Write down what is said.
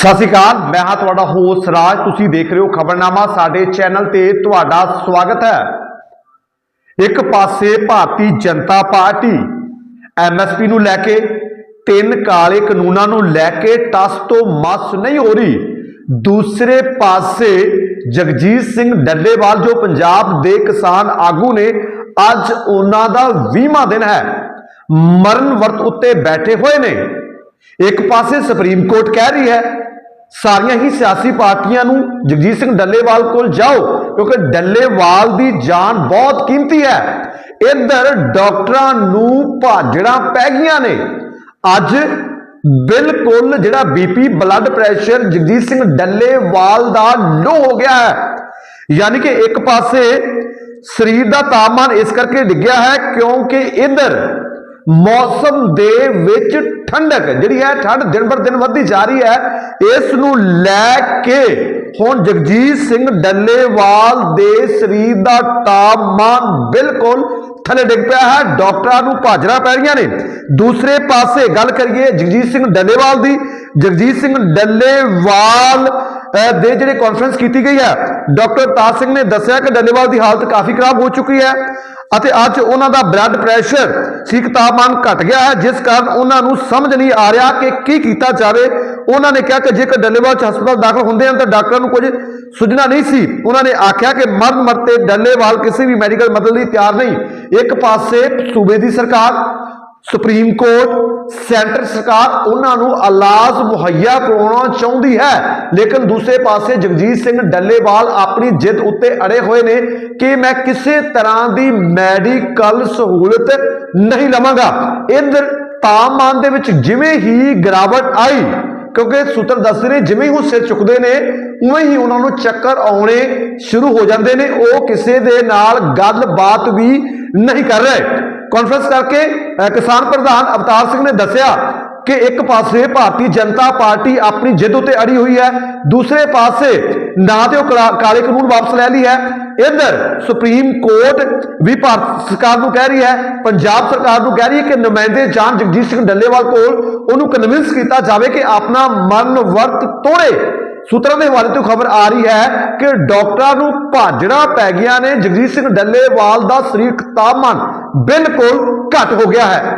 ਸਤਿ ਸ਼੍ਰੀ ਅਕਾਲ, ਮੈਂ ਹਾਂ ਤੁਹਾਡਾ ਹੋਸਟ ਰਾਜ, ਤੁਸੀਂ ਦੇਖ ਰਹੇ ਹੋ ਖਬਰਨਾਮਾ, ਸਾਡੇ ਚੈਨਲ ਤੇ ਤੁਹਾਡਾ ਸਵਾਗਤ ਹੈ। ਇੱਕ ਪਾਸੇ ਭਾਰਤੀ ਜਨਤਾ ਪਾਰਟੀ ਐਮਐਸਪੀ ਨੂੰ ਲੈ ਕੇ, ਤਿੰਨ ਕਾਲੇ ਕਾਨੂੰਨਾਂ ਨੂੰ ਲੈ ਕੇ ਟਸ ਤੋਂ ਮਸ ਨਹੀਂ ਹੋ ਰਹੀ। ਦੂਸਰੇ ਪਾਸੇ ਜਗਜੀਤ ਸਿੰਘ ਡੱਲੇਵਾਲ, ਜੋ ਪੰਜਾਬ ਦੇ ਕਿਸਾਨ ਆਗੂ ਨੇ, ਅੱਜ ਉਹਨਾਂ ਦਾ 20ਵਾਂ ਦਿਨ ਹੈ। ਮਰਨ ਵਰਤ ਉੱਤੇ ਬੈਠੇ ਹੋਏ ਨੇ। ਇੱਕ ਪਾਸੇ ਸੁਪਰੀਮ ਕੋਰਟ ਕਹਿ ਰਹੀ ਹੈ, ਸਾਰੀਆਂ ਹੀ ਸਿਆਸੀ ਪਾਰਟੀਆਂ ਨੂੰ ਜਗਜੀਤ ਸਿੰਘ ਡੱਲੇਵਾਲ ਕੋਲ ਜਾਓ, ਕਿਉਂਕਿ ਡੱਲੇਵਾਲ ਦੀ ਜਾਨ ਬਹੁਤ ਕੀਮਤੀ ਹੈ। ਇੱਧਰ ਡਾਕਟਰਾਂ ਨੂੰ ਭਾਜੜਾਂ ਪੈ ਗਈਆਂ ਨੇ। ਅੱਜ ਬਿਲਕੁਲ ਜਿਹੜਾ BP blood pressure Jagjit Singh Dallewal ਦਾ ਲੋ ਹੋ ਗਿਆ ਹੈ। ਯਾਨੀ ਕਿ ਇੱਕ ਪਾਸੇ ਸਰੀਰ ਦਾ ਤਾਪਮਾਨ ਇਸ ਕਰਕੇ ਡਿੱਗਿਆ ਹੈ ਕਿਉਂਕਿ ਇੱਧਰ ਮੌਸਮ ਦੇ ਵਿੱਚ ਠੰਡਕ, ਜਿਹੜੀ ਹੈ ਠੰਡ ਦਿਨ ਬਰ ਦਿਨ ਵੱਧਦੀ ਜਾ ਰਹੀ ਹੈ, ਇਸ ਨੂੰ ਲੈ ਕੇ ਹੁਣ ਜਗਜੀਤ ਸਿੰਘ ਡੱਲੇਵਾਲ ਦੇ ਸਰੀਰ ਦਾ ਤਾਪਮਾਨ ਬਿਲਕੁਲ ਥੱਲੇ ਡਿੱਗ ਪਿਆ ਹੈ, ਡਾਕਟਰਾਂ ਨੂੰ ਭਾਜਰਾ ਪੈ ਰਹੀਆਂ ਨੇ। ਦੂਸਰੇ ਪਾਸੇ ਗੱਲ ਕਰੀਏ ਜਗਜੀਤ ਸਿੰਘ ਡੱਲੇਵਾਲ ਦੀ, ਜਗਜੀਤ ਸਿੰਘ ਡੱਲੇਵਾਲ ਦੇ ਜਿਹੜੇ ਕਾਨਫਰੰਸ ਕੀਤੀ ਗਈ ਹੈ, ਡਾਕਟਰ ਤਾਜ ਸਿੰਘ ਨੇ ਦੱਸਿਆ ਕਿ ਡੱਲੇਵਾਲ ਦੀ ਹਾਲਤ ਕਾਫੀ ਖਰਾਬ ਹੋ ਚੁੱਕੀ ਹੈ ਅਤੇ ਅੱਜ ਉਹਨਾਂ ਦਾ ਬਲੱਡ ਪ੍ਰੈਸ਼ਰ ਸੀਕ ਘਟ ਗਿਆ ਹੈ, ਜਿਸ ਕਾਰਨ ਉਹਨਾਂ ਨੂੰ ਸਮਝ ਨਹੀਂ ਆ ਰਿਹਾ ਕਿ ਕੀ ਕੀਤਾ ਜਾਵੇ। ਉਹਨਾਂ ਨੇ ਕਿਹਾ ਕਿ ਜੇਕਰ ਡੱਲੇਵਾਲ ਚ ਹਸਪਤਾਲ ਦਾਖਲ ਹੁੰਦੇ ਹਨ ਤਾਂ ਡਾਕਟਰਾਂ ਨੂੰ ਕੁਝ ਸੁਝਣਾ ਨਹੀਂ ਸੀ। ਉਹਨਾਂ ਨੇ ਆਖਿਆ ਕਿ ਮਰਨ ਮਰਤੇ ਡੱਲੇਵਾਲ ਕਿਸੇ ਵੀ ਮੈਡੀਕਲ ਮਦਦ ਲਈ ਤਿਆਰ ਨਹੀਂ। ਇੱਕ ਪਾਸੇ ਸੂਬੇ ਦੀ ਸਰਕਾਰ ਸੁਪਰੀਮ ਕੋਰਟ, ਸੈਂਟਰ ਸਰਕਾਰ ਉਹਨਾਂ ਨੂੰ ਇਲਾਜ ਮੁਹੱਈਆ ਕਰਵਾਉਣਾ ਚਾਹੁੰਦੀ ਹੈ। ਲੇਕਿਨ ਦੂਸਰੇ ਪਾਸੇ ਜਗਜੀਤ ਸਿੰਘ ਡੱਲੇਵਾਲ ਆਪਣੀ ਜਿੱਦ ਉੱਤੇ ਅੜੇ ਹੋਏ ਨੇ ਕਿ ਮੈਂ ਕਿਸੇ ਤਰ੍ਹਾਂ ਦੀ ਮੈਡੀਕਲ ਸਹੂਲਤ ਨਹੀਂ ਲਵਾਂਗਾ। ਇੰਦਰ ਤਾਪਮਾਨ ਦੇ ਵਿੱਚ ਜਿਵੇਂ ਹੀ ਗਿਰਾਵਟ ਆਈ, ਕਿਉਂਕਿ ਸੂਤਰ ਦੱਸਦੇ ਨੇ ਜਿਵੇਂ ਹੀ ਉਹ ਸਿਰ ਚੁੱਕਦੇ ਨੇ, ਉਵੇਂ ਹੀ ਉਹਨਾਂ ਨੂੰ ਚੱਕਰ ਆਉਣੇ ਸ਼ੁਰੂ ਹੋ ਜਾਂਦੇ ਨੇ। ਉਹ ਕਿਸੇ ਦੇ ਨਾਲ ਗੱਲਬਾਤ ਵੀ ਨਹੀਂ ਕਰ ਰਹੇ। ਕਾਨਫਰੰਸ ਕਰਕੇ ਕਿਸਾਨ ਪ੍ਰਧਾਨ ਅਵਤਾਰ ਸਿੰਘ ਨੇ ਦੱਸਿਆ ਕਿ ਇੱਕ ਪਾਸੇ ਭਾਰਤੀ ਜਨਤਾ ਪਾਰਟੀ ਆਪਣੀ ਜਿੱਦ ਉੱਤੇ ਅੜੀ ਹੋਈ ਹੈ, ਦੂਸਰੇ ਪਾਸੇ ਨਾ ਤੇ ਉਹ ਕਲਾ- ਕਾਲੇ ਕਾਨੂੰਨ ਵਾਪਸ ਲੈ ਲਈ ਹੈ। ਇੱਧਰ ਸੁਪਰੀਮ ਕੋਰਟ ਵੀ ਭਾਰਤ ਸਰਕਾਰ ਨੂੰ ਕਹਿ ਰਹੀ ਹੈ, ਪੰਜਾਬ ਸਰਕਾਰ ਨੂੰ ਕਹਿ ਰਹੀ ਹੈ ਕਿ ਨੁਮਾਇੰਦੇ ਜਾਨ ਜਗਜੀਤ ਸਿੰਘ ਡੱਲੇਵਾਲ ਕੋਲ ਉਹਨੂੰ ਕਨਵਿੰਸ ਕੀਤਾ ਜਾਵੇ ਕਿ ਆਪਣਾ ਮਨ ਵਰਤ ਤੋੜੇ। ਸੂਤਰਾਂ ਦੇ ਹਵਾਲੇ ਤੋਂ ਖਬਰ ਆ ਰਹੀ ਹੈ ਕਿ ਡਾਕਟਰਾਂ ਨੂੰ ਭਾਜੜਾਂ ਪੈ ਗਈਆਂ ਨੇ। ਜਗਜੀਤ ਸਿੰਘ ਡੱਲੇਵਾਲ ਦਾ ਸਰੀਰਕ ਤਾਪਮਾਨ ਬਿਲਕੁਲ ਘਟ ਹੋ ਗਿਆ ਹੈ।